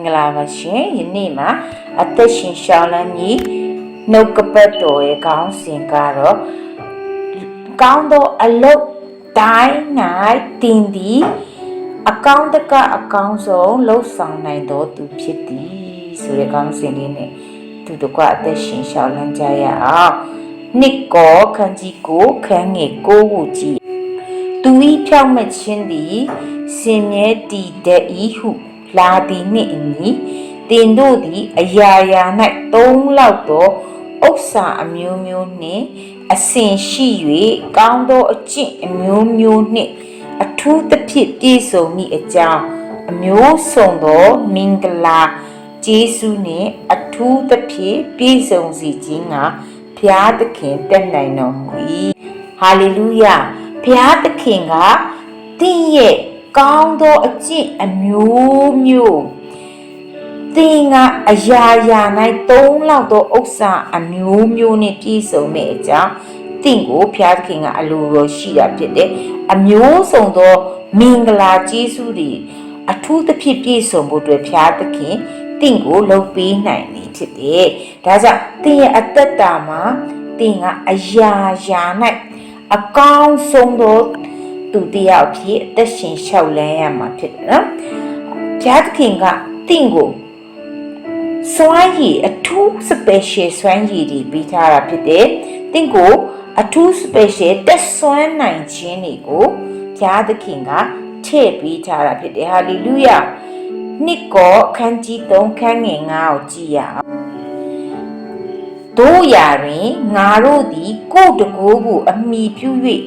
င်္ဂလာပါရှင်ယနေ့မှာအသက်ရှင်ရှောင်းလန်းမြည်နှုတ်ကပတ်တော်ရဲ့ခေါင်းစဉ်ကတော့ကောင်းသောအလုတ်တိုင်း၌တင်သည်အကောင်းတကအကောင်းဆုံးလှုပ်ဆောင်နိုင်သောသူဖြစ်သည်ဆိုတဲ့ခေါင်းစဉ်လေးနဲ့သူတို့ကအသက်ရှင်ရှောင်းလန်းကြရအောင်နှစ်ကောခန်းကြီးကိုခန်းငယ်ကိုကိုကြည့်သူဤဖြောင့်မတ်ခြင်းသည်စင်မြဲတည်တတ်၏ဟု လာသည်နှင့်အညီတင်တို့သည်အရာရာ၌သုံးလောက်သောဥစ္စာအမျိုးမျိုးနှင့်အစဉ်ရှိ၍ကောင်းသောအကျင့်အမျိုးမျိုးနှင့်အထူးသဖြင့်ပြည့်စုံမည့်အကြောင်းအမျိုးစုံသောမင်္ဂလာကျေးဇူးနှင့်အထူးသဖြင့်ပြည့်စုံစေခြင်းကဘုရားသခင်တက်နိုင်တော်မူ၏ဟာလေလုယာဘုရားသခင်ကတင့်ရဲ့ ကောင်းသောအကျင့်အမျိုးမျိုးသင်ကအရာရာ၌သုံးလောက်သောဥစ္စာအမျိုးမျိုးနဲ့ပြည့်စုံတဲ့အကြောင်းသင်ကိုဘုရားသခင်ကအလိုတော်ရှိတာဖြစ်တယ်အမျိုးစုံသောမင်္ဂလာကျေးဇူးတွေအထူးသဖြင့်ပြည့်စုံဖို့အတွက်ဘုရားသခင်တင့်ကိုလှုပ်ပေးနိုင်နေဖြစ်တယ်ဒါကြောင့်သင်ရဲ့အသက်တာမှာသင်ကအရာရာ၌အကောင်းဆုံးသော သူတစ်ယောက်ဖြစ်အသက်ရှင်လျှောက်လန်းရမှာဖြစ်တယ်နော်ဘုရားသခင်ကတင့်ကိုစွမ်းရည်အထူး special စွမ်းရည်တွေပြီးထားတာဖြစ်တယ်။တင့်ကိုအထူး special တက်စွမ်းနိုင်ခြင်းတွေကိုဘုရားသခင်ကထည့်ပြီးထားတာဖြစ်တယ်။ဟာလေလုယာ။နှစ်ကောအခန်းကြီး3ခန်းငယ်9ကိုကြည့်ရအောင်။တို့ရာတွင်ငါတို့သည်ကိုယ်တကိုးကိုအမိပြု၍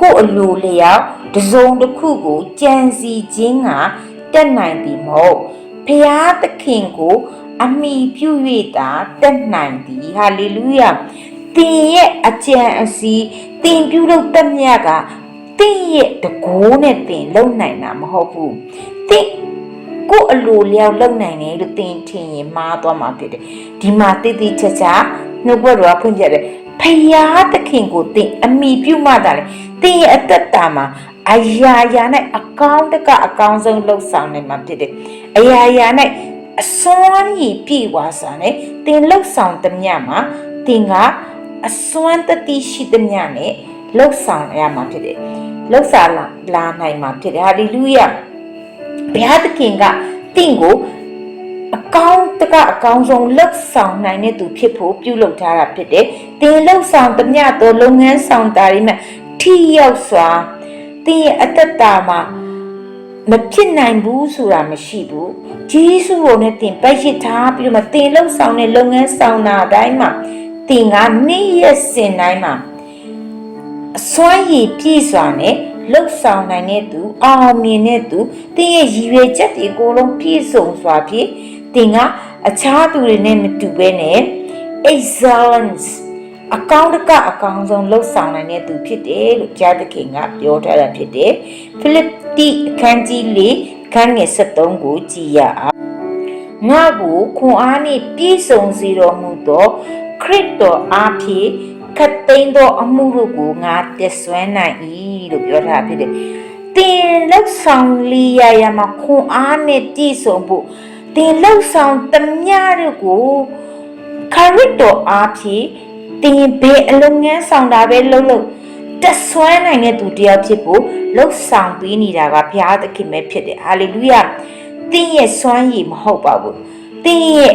ကိုယ်အလိုလျောက်တစုံတစ်ခုကိုကြံစီခြင်းကတက်နိုင်သည်မဟုတ်။ဖျားသခင်ကို အမိပြု၍သာတက်နိုင်သည်ဟာလေလုယာသင်ရဲ့အကြံအစီသင်ပြုလုပ်တတ်မြတ်ကသင်ရဲ့တကိုးနဲ့သင်လုံနိုင်တာမဟုတ်ဘူးသင်ကိုယ်အလိုလျောက်လုံနိုင်တယ်လို့သင်ထင်ရင်မှားသွားမှာဖြစ်တယ်ဒီမှာတိတိကျကျနှုတ်ဘတော်ကဖွင့်ပြတယ်ဖယားသခင်ကိုသင်အမိပြုမှသာလေ သင်ရဲ့အသက်တာမှာအရာရာနဲ့အကောင်းတကအကောင်းဆုံးလှုပ်ဆောင်နိုင်မှာဖြစ်တယ်အရာရာနဲ့အစွမ်းရည်ပြည့်ဝစွာနဲ့တင်လှုပ်ဆောင်သမျှမှာတင်ကအစွမ်းတတိရှိသမျှနဲ့လှုပ်ဆောင်ရမှာဖြစ်တယ်။လှုပ်ဆောင်လာလာနိုင်မှာဖြစ်တယ်။ဟာလေလုယ။ဘုရားသခင်ကတင့်ကိုအကောင်းတကအကောင်းဆုံးလှုပ်ဆောင်နိုင်တဲ့သူဖြစ်ဖို့ပြုလုပ်ထားတာဖြစ်တယ်။တင်လှုပ်ဆောင်သမျှသောလုပ်ငန်းဆောင်တာတွေမှာ ထိရောက်စွာတင်ရဲ့အတ္တတာမှာမဖြစ်နိုင်ဘူးဆိုတာမရှိဘူးဂျေစုတော်နဲ့တင်ပိုက်ရထားပြီးတော့မှတင်လုံဆောင်တဲ့လုပ်ငန်းဆောင်တာအတိုင်းမှာတင်ကနေ့ရက်စဉ်တိုင်းမှာအစွမ်းရည်ပြည့်စွာနဲ့လှုပ်ဆောင်နိုင်တဲ့သူအောင်မြင်တဲ့သူတင်ရဲ့ရည်ရွယ်ချက်တွေအကုန်လုံးပြည့်စုံစွာဖြင့်တင်ကအခြားသူတွေနဲ့မတူဘဲနဲ့ excellence အကောင်းတကအကောင်းဆုံးလှုပ်ဆောင်နိုင်တဲ့သူဖြစ်တယ်လို့ကြားသခင်ကပြောထားတာဖြစ်တယ်ဖိလိပတိအခန်းကြီး၄အခန်းငယ်73ကိုကြည်ရအောင်ငါကိုခွန်အားနှင့်ပြည့်စုံစေတော်မူသောခရစ်တော်အားဖြင့်ခတ်သိမ်းသောအမှုတို့ကိုငါတက်ဆွမ်းနိုင်၏လို့ပြောထားဖြစ်တယ်တင်လှဆောင်လီယာယာမှာခွန်အားနဲ့ပြည့်စုံဖို့တင်လှဆောင်သမျှတို့ကိုခရစ်တော်အားဖြင့် တင်ဘယ်အလုံးငန်းဆောင်တာပဲလှုပ်လှုပ်တက်ဆွမ်းနိုင်တဲ့သူတယောက်ဖြစ်ဖို့လှုပ်ဆောင်ပေးနေတာကဘုရားသခင်ပဲဖြစ်တယ်ဟာလေလုယာတင်းရဲ့စွမ်းရည်မဟုတ်ပါဘူးတင်းရဲ့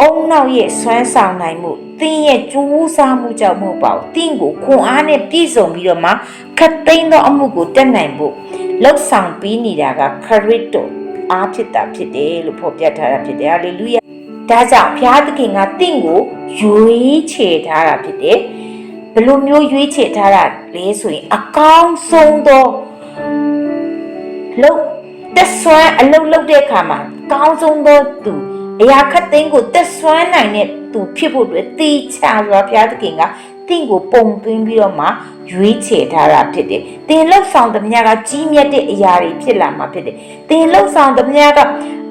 အုံနောက်ရဲ့စွမ်းဆောင်နိုင်မှုတင်းရဲ့ကြိုးစားမှုကြောင့်မဟုတ်ပါဘူးတင်းကိုခွန်အားနဲ့ပြည့်စုံပြီးတော့မှခတ်သိမ်းသောအမှုကိုတက်နိုင်ဖို့လှုပ်ဆောင်ပေးနေတာကခရစ်တော်အားဖြစ်တာဖြစ်တယ်လို့ဖော်ပြထားတာဖြစ်တယ်ဟာလေလုယာ ဒါကြောင့်ဘုရားသခင်ကတင့်ကိုရွေးချယ်ထားတာဖြစ်တယ်ဘယ်လိုမျိုးရွေးချယ်ထားတာလဲဆိုရင်အကောင်းဆုံးသောလှုပ်တက်ဆွမ်းအလုပ်လုပ်တဲ့အခါမှာကောင်းဆုံးသောသူအရာခတ်သိမ်းကိုတက်ဆွမ်းနိုင်တဲ့သူဖြစ်ဖို့အတွက်တေချာစွာဘုရားသခင်ကတင့်ကိုပုံသွင်းပြီးတော့မှရွေးချယ်ထားတာဖြစ်တယ်။တင်လောက်ဆောင်သမျှကကြီးမြတ်တဲ့အရာတွေဖြစ်လာမှာဖြစ်တယ်။တင်လောက်ဆောင်သမျှက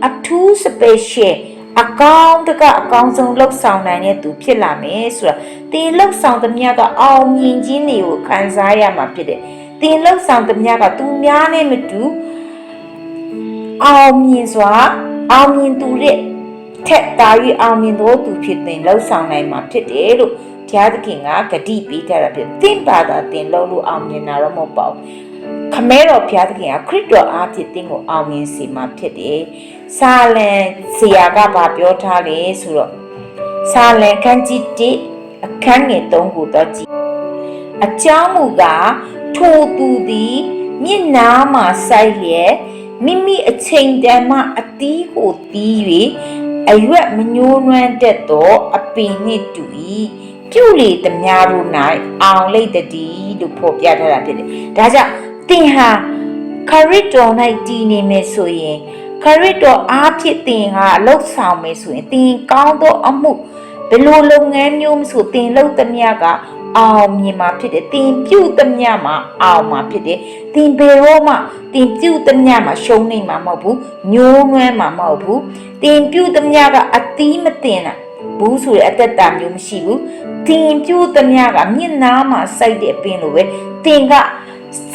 အထူး special အကောင်းတကအကောင်းဆုံးလှုပ်ဆောင်နိုင်တဲ့သူဖြစ်လာမယ်ဆိုတာတင်လှုပ်ဆောင်သမျှကအောင်မြင်ခြင်းတွေကိုခံစားရမှာဖြစ်တယ်။တင်လှုပ်ဆောင်သမျှကသူများနဲ့မတူအောင်မြင်စွာအောင်မြင်သူတဲ့ထက်တာ၍အောင်မြင်သောသူဖြစ်တဲ့လှုပ်ဆောင်နိုင်မှာဖြစ်တယ်လို့ ဘုရားသခင်ကဂတိပေးထားတာဖြစ်သင်ပါတာသင်လို့လို့အောင်မြင်တာတော့မဟုတ်ပါဘူးခမဲတော်ဘုရားသခင်ကခရစ်တော်အားဖြင့်သင်ကိုအောင်မြင်စေမှာဖြစ်တယ်စာလံဆရာကဗာပြောထားလေဆိုတော့စာလံခန်းကြီး1အခန်းငယ်3ကိုတော့ကြည့်အကြောင်းမူကားထိုသူသည်မျက်နာမှာစိုက်လျက်မိမိအချိန်တန်မှအတီးကိုတီး၍အရွက်မညှိုးနွမ်းတတ်သောအပင်နှင့်တူ၏ ပြုလေသမျှတို့၌အောင်လိတ်တည်းလို့ဖော်ပြထားတာဖြစ်တယ်။ဒါကြောင့်သင်ဟာခရစ်တော်၌တည်နေမယ်ဆိုရင်ခရစ်တော်အားဖြင့်သင်ဟာလှုပ်ဆောင်မယ်ဆိုရင်သင်ကောင်းသောအမှုဘယ်လိုလုပ်ငန်းမျိုးမဆိုသင်လုပ်သမျှကအောင်မြင်မှာဖြစ်တယ်။သင်ပြုသမျှမှာအောင်မှာဖြစ်တယ်။သင်ဘယ်တော့မှသင်ပြုသမျှမှာရှုံးနေမှာမဟုတ်ဘူး။ညှိုးနွမ်းမှာမဟုတ်ဘူး။သင်ပြုသမျှကအသီးမတင်တာ ဘူးဆိုတဲ့အသက်တာမျိုးမရှိဘူး။သင်ပြုသမျှကမျက်နာမှာစိုက်တဲ့ပင်လိုပဲ။သင်က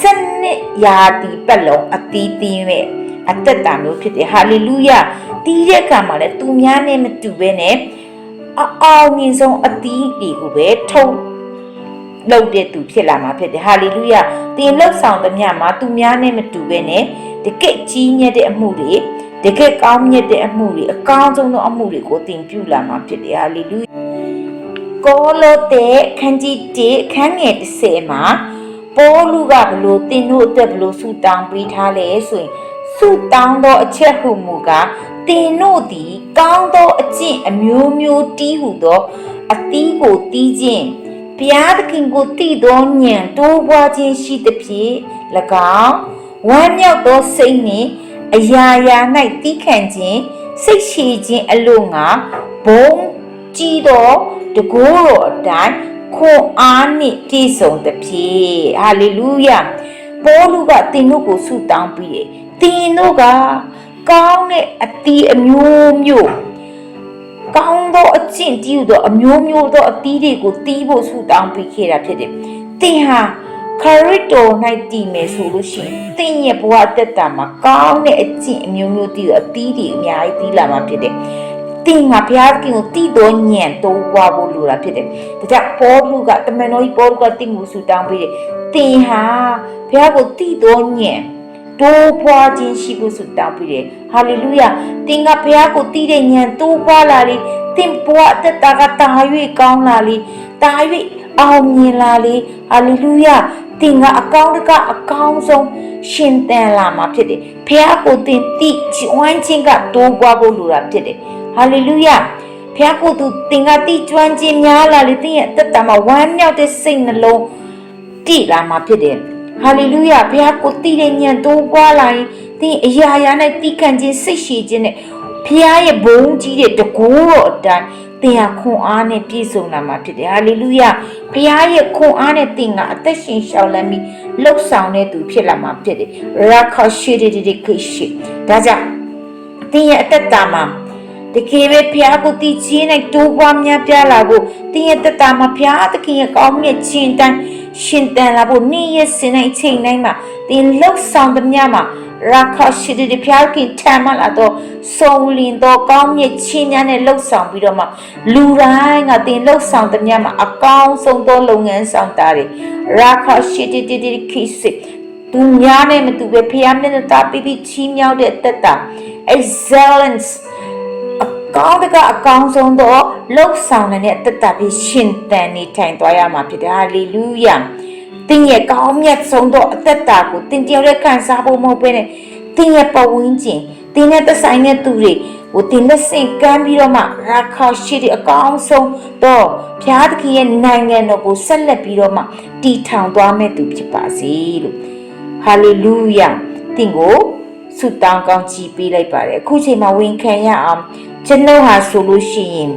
စနစ်ရာတီပတ်လုံးအသီးသီးမဲ့အသက်တာမျိုးဖြစ်တယ်။ဟာလေလုယ။တီးတဲ့အခါမှာလည်းသူများနဲ့မတူပဲနဲ့အအောင်မြင်ဆုံးအသီးတွေကိုပဲထုတ်လုပ်တဲ့သူဖြစ်လာမှာဖြစ်တယ်ဟာလေလုယသင်လှုပ်ဆောင်သမျှမှာသူများနဲ့မတူပဲနဲ့တကယ့်ကြီးမြတ်တဲ့အမှုတွေ တကယ့်ကောင်းမြတ်တဲ့အမှုတွေအကောင်းဆုံးသောအမှုတွေကိုသင်ပြုလာမှာဖြစ်တယ်ဟာလေလုယကောလောတဲခန်းကြီး1ခန်းငယ်30မှာပေါလုကဘလို့သင်တို့အတွက်ဘလို့ဆူတောင်းပေးထားလဲဆိုရင်ဆူတောင်းသောအချက်ဟုမူကားသင်တို့သည် ကောင်းသောအကျင့်အမျိုးမျိုးတီးဟုသောအသီးကိုတီးခြင်းဘုရားသခင်ကိုတည်သောဉာဏ်တိုးပွားခြင်းရှိသဖြင့်၎င်းဝမ်းမြောက်သောစိတ်နှင့် အရာရာ၌တီးခံခြင်းစိတ်ရှိခြင်းအလို့ငါဘုံကြီးသောတကိုးတော်အတိုင်းခွန်အားနှင့်ပြည့်စုံသဖြင့်ဟာလေလုယပေါလုကသင်တို့ကိုဆုတောင်းပြီးတယ်သင်တို့ကကောင်းတဲ့အတီးအမျိုးမျိုးကောင်းသောအကျင့်တည်သောအမျိုးမျိုးသောအသီးတွေကိုတီးဖို့ဆူတောင်းပေးခဲ့တာဖြစ်တယ်။သင်ဟာ ခရစ်တော်၌တည်မယ်ဆိုလို့ရှိရင်သင်ရဲ့ဘဝတက်တာမှာကောင်းတဲ့အကျင့်အမျိုးမျိုးတည်သောအသီးတွေအများကြီးတည်လာမှာဖြစ်တယ်။သင်ဟာဘုရားခင်ကိုတည်တော်ညံတိုးပွားဖို့လိုတာဖြစ်တယ်။ဒါကြောင့်ပေါလုကတမန်တော်ကြီးပေါလုကတင့်ကိုဆူတောင်းပေးတယ်။သင်ဟာဘုရားကိုတည်တော်ညံတိုးပွားခြင်းရှိဖို့ဆုတောင်းပြီးတယ်ဟာလေလုယသင်ကဘုရားကိုတည်တဲ့ဉာဏ်တိုးပွားလာလေသင်ဘဝအသက်တာကတာ၍ကောင်းလာလေတာ၍အောင်မြင်လာလေဟာလေလုယ သင်ကအကောင်းတကအကောင်းဆုံးရှင်သန်လာမှာဖြစ်တယ်ဘုရားကိုသင်တည်ဝမ်းခြင်းကတိုးပွားဖို့လိုတာဖြစ်တယ်ဟာလေလုယဘုရားကိုသူသင်ကတည်ကျွမ်းခြင်းများလာလေသင်ရဲ့အသက်တာမှာဝမ်းမြောက်တဲ့စိတ်နှလုံးတည်လာမှာဖြစ်တယ်ဟာလေလုယဘုရားကိုတည်တဲ့ဉာဏ်တိုးပွားလာရင်သင်အရာရာနဲ့တည်ခံခြင်းစိတ်ရှိခြင်းနဲ့ဖះရဲ့ဘုံကြီးတဲ့တကူတော်အတိုင်း သင်ဟာခွန်အားနဲ့ပြည့်စုံလာမှာဖြစ်တယ်ဟာလေလုယဖះရဲ့ခွန်အားနဲ့သင်ကအသက်ရှင်ရှောင်လန်းပြီးလှုပ်ဆောင်တဲ့သူဖြစ်လာမှာဖြစ်တယ်ရာခရှိဒီဒီခိရှိဒါကြောင့်သင်ရဲ့အသက်တာမှာ တကယ်ပဲဖះကိုတည်ခြင်းနဲ့တိုးပွားများပြားလာဖို့သင်ရဲ့တက်တာမှာဖះသခင်ရဲ့ကောင်းမြတ်ခြင်းတိုင်းရှင်တန်လာဖို့နေ့ရက်စဉ်တိုင်းချိန်တိုင်းမှာသင်လှုပ်ဆောင်သမျှမှာရာခရှိတဲ့ဖျားခင်ထမ်းမလာတော့စုံလင်တော့ကောင်းမြတ်ချင်းများနဲ့လှုပ်ဆောင်ပြီးတော့မှလူတိုင်းကတင်လှုပ်ဆောင်တဲ့ညမှာအကောင်းဆုံးသောလုပ်ငန်းဆောင်တာတွေရာခရှိတဲ့တဲ့ခိစစ်သူများနဲ့မတူပဲဖျားမျက်နှာသားပြီးပြီးချီးမြှောက်တဲ့တက်တာ excellence အ ကောင်းတကအကောင်းဆုံးသောလှုပ်ဆောင်တဲ့တက်တာပြီးရှင်သန်နေထိုင်သွားရမှာဖြစ်တယ်ဟာလေလုယာတင်းရဲ့ကောင်းမြတ်ဆုံးသောအသက်တာကိုတင်းတယောက်ရဲ့ခံစားဖို့မဟုတ်ဘဲနဲ့တင်းရဲ့ပဝင်းကျင်တင်းနဲ့သက်ဆိုင်တဲ့သူတွေကိုတင်းလက်ဆင့်ကမ်းပြီးတော့မှရာခါရှိတဲ့အကောင်းဆုံးတော့ဘုရားသခင်ရဲ့နိုင်ငံတော်ကိုဆက်လက်ပြီးတော့မှတည်ထောင်သွားမဲ့သူဖြစ်ပါစေလို့ဟာလေလုယာတင်းကိုဆုတောင်းကောင်းချီးပေးလိုက်ပါတယ်အခုချိန်မှာဝန်ခံရအောင် ကျွန်ုပ်ဟာဆိုလို့ရှိရင်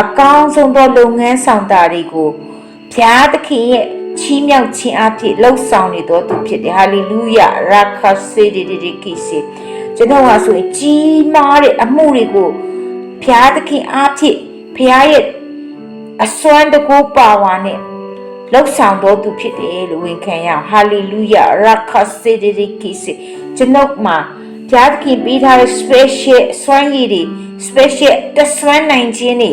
အကောင်းဆုံးသောလုပ်ငန်းဆောင်တာတွေကိုဘုရားသခင်ရဲ့ချီးမြှောက်ခြင်းအဖြစ်လှုပ်ဆောင်နေတော်သူဖြစ်တယ်ဟာလေလုယရာခစေဒီဒီဒီကိစေကျွန်တော်ဟာဆိုရင်ကြီးမားတဲ့အမှုတွေကိုဘုရားသခင်အားဖြင့်ဘုရားရဲ့အစွမ်းတကူပါဝါနဲ့လှုပ်ဆောင်တော်သူဖြစ်တယ်လို့ဝန်ခံရအောင်ဟာလေလုယရာခစေဒီဒီကိစေကျွန်တော်မှာဘုရားသခင်ပေးထားတဲ့ special စွမ်းရည်တွေ special တဆွမ်းနိုင်ခြင်းတွေ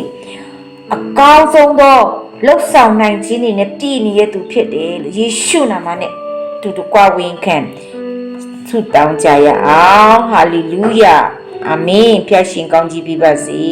အကောင်းဆုံးသောလှုပ်ဆောင်နိုင်ခြင်းတွေနဲ့ပြည့်နေတဲ့သူဖြစ်တယ်လို့ယေရှုနာမနဲ့တူတူကွာဝင်ခံဆုတောင်းကြရအောင်ဟာလေလုယာအာမင်ဖျားရှင်ကောင်းကြီးပြပါစေ